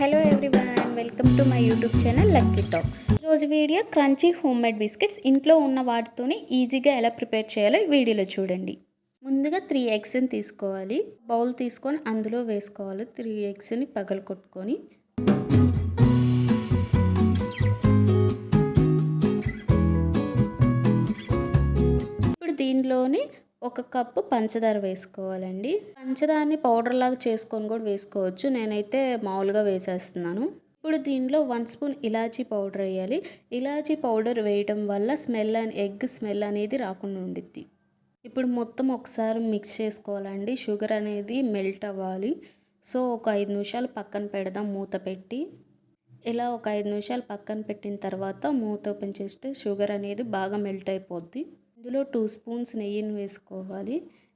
Hello everyone welcome to my YouTube channel lucky talks. రోజు video crunchy home made biscuits ఇంట్లో ఉన్న వాటితోనే ఈజీగా ఎలా ప్రిపేర్ చేయాలో వీడియోలో చూడండి. ముందుగా త్రీ ఎగ్స్ని తీసుకోవాలి. బౌల్ తీసుకొని అందులో వేసుకోవాలి. త్రీ ఎగ్స్ని పగలు కొట్టుకొని ఇప్పుడు దీనిలోని ఒక కప్పు పంచదార వేసుకోవాలండి. పంచదారని పౌడర్ లాగా చేసుకొని కూడా వేసుకోవచ్చు. నేనైతే మామూలుగా వేసేస్తున్నాను. ఇప్పుడు దీనిలో వన్ స్పూన్ ఇలాచీ పౌడర్ వేయాలి. ఇలాచీ పౌడర్ వేయడం వల్ల స్మెల్ అని ఎగ్ స్మెల్ అనేది రాకుండా ఉండిద్ది. ఇప్పుడు మొత్తం ఒకసారి మిక్స్ చేసుకోవాలండి. షుగర్ అనేది మెల్ట్ అవ్వాలి. సో ఒక ఐదు నిమిషాలు పక్కన పెడదాం మూత పెట్టి. ఇలా ఒక ఐదు నిమిషాలు పక్కన పెట్టిన తర్వాత మూత ఓపెన్ చేస్తే షుగర్ అనేది బాగా మెల్ట్ అయిపోద్ది. ఇందులో టూ స్పూన్స్ నెయ్యిని వేసుకోవాలి.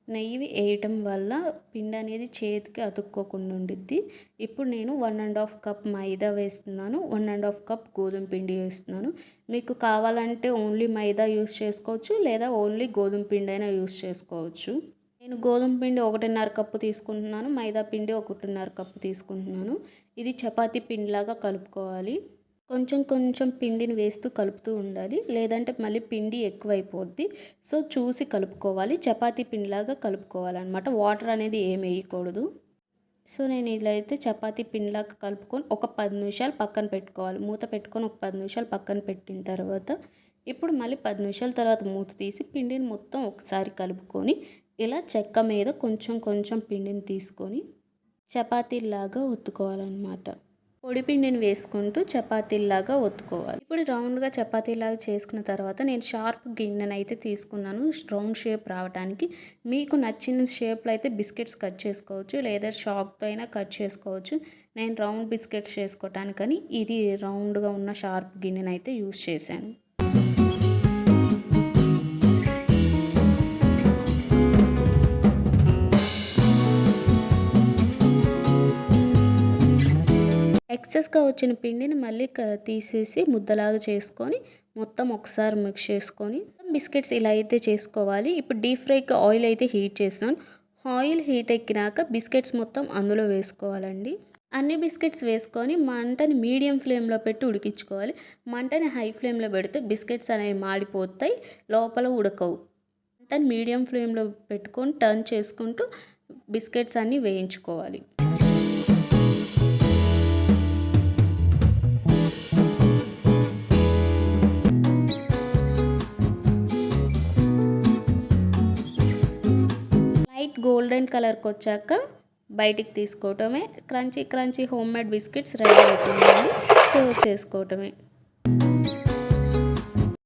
నెయ్యి వేయటం వల్ల పిండి అనేది చేతికి అతుక్కోకుండా ఉండిద్ది. ఇప్పుడు నేను one and half cup maida వేస్తున్నాను. వన్ అండ్ హాఫ్ కప్ గోధుమ పిండి వేస్తున్నాను. మీకు కావాలంటే ఓన్లీ మైదా యూస్ చేసుకోవచ్చు లేదా ఓన్లీ గోధుమ పిండి అయినా యూస్ చేసుకోవచ్చు. నేను గోధుమ పిండి ఒకటిన్నర కప్పు తీసుకుంటున్నాను. మైదా పిండి ఒకటిన్నర కప్పు తీసుకుంటున్నాను. ఇది చపాతీ పిండిలాగా కలుపుకోవాలి. కొంచెం కొంచెం పిండిని వేస్తూ కలుపుతూ ఉండాలి. లేదంటే మళ్ళీ పిండి ఎక్కువైపోద్ది. సో చూసి కలుపుకోవాలి. చపాతీ పిండిలాగా కలుపుకోవాలన్నమాట. వాటర్ అనేది ఏమి వేయకూడదు. సో నేను ఇలా అయితే చపాతీ పిండిలాగా కలుపుకొని ఒక పది నిమిషాలు పక్కన పెట్టుకోవాలి. మూత పెట్టుకొని ఒక పది నిమిషాలు పక్కన పెట్టిన తర్వాత ఇప్పుడు మళ్ళీ పది నిమిషాల తర్వాత మూత తీసి పిండిని మొత్తం ఒకసారి కలుపుకొని ఇలా చెక్క మీద కొంచెం కొంచెం పిండిని తీసుకొని చపాతీలాగా ఒత్తుకోవాలన్నమాట. పొడిపిండిని వేసుకుంటూ చపాతీలాగా ఒత్తుకోవాలి. ఇప్పుడు రౌండ్గా చపాతీలాగా చేసుకున్న తర్వాత నేను షార్ప్ గిన్నెను అయితే తీసుకున్నాను. రౌండ్ షేప్ రావడానికి మీకు నచ్చిన షేప్లో అయితే బిస్కెట్స్ కట్ చేసుకోవచ్చు లేదా షాక్తో అయినా కట్ చేసుకోవచ్చు. నేను రౌండ్ బిస్కెట్స్ చేసుకోవటానికని ఇది రౌండ్గా ఉన్న షార్ప్ గిన్నెను అయితే యూస్ చేశాను. ఎక్సెస్గా వచ్చిన పిండిని మళ్ళీ తీసేసి ముద్దలాగా చేసుకొని మొత్తం ఒకసారి మిక్స్ చేసుకొని బిస్కెట్స్ ఇలా అయితే చేసుకోవాలి. ఇప్పుడు డీప్ ఫ్రైకి ఆయిల్ అయితే హీట్ చేసినాను. ఆయిల్ హీట్ ఎక్కినాక బిస్కెట్స్ మొత్తం అందులో వేసుకోవాలండి. అన్ని బిస్కెట్స్ వేసుకొని మంటని మీడియం ఫ్లేమ్లో పెట్టి ఉడికించుకోవాలి. మంటని హై ఫ్లేమ్లో పెడితే బిస్కెట్స్ అనేవి మాడిపోతాయి లోపల ఉడకవు. మంటని మీడియం ఫ్లేమ్లో పెట్టుకొని టర్న్ చేసుకుంటూ బిస్కెట్స్ అన్నీ వేయించుకోవాలి. లైట్ గోల్డెన్ కలర్కి వచ్చాక బయటికి తీసుకోవటమే. Crunchy crunchy home made biscuits ready అవుతుందండి సర్వ్ చేసుకోవటమే.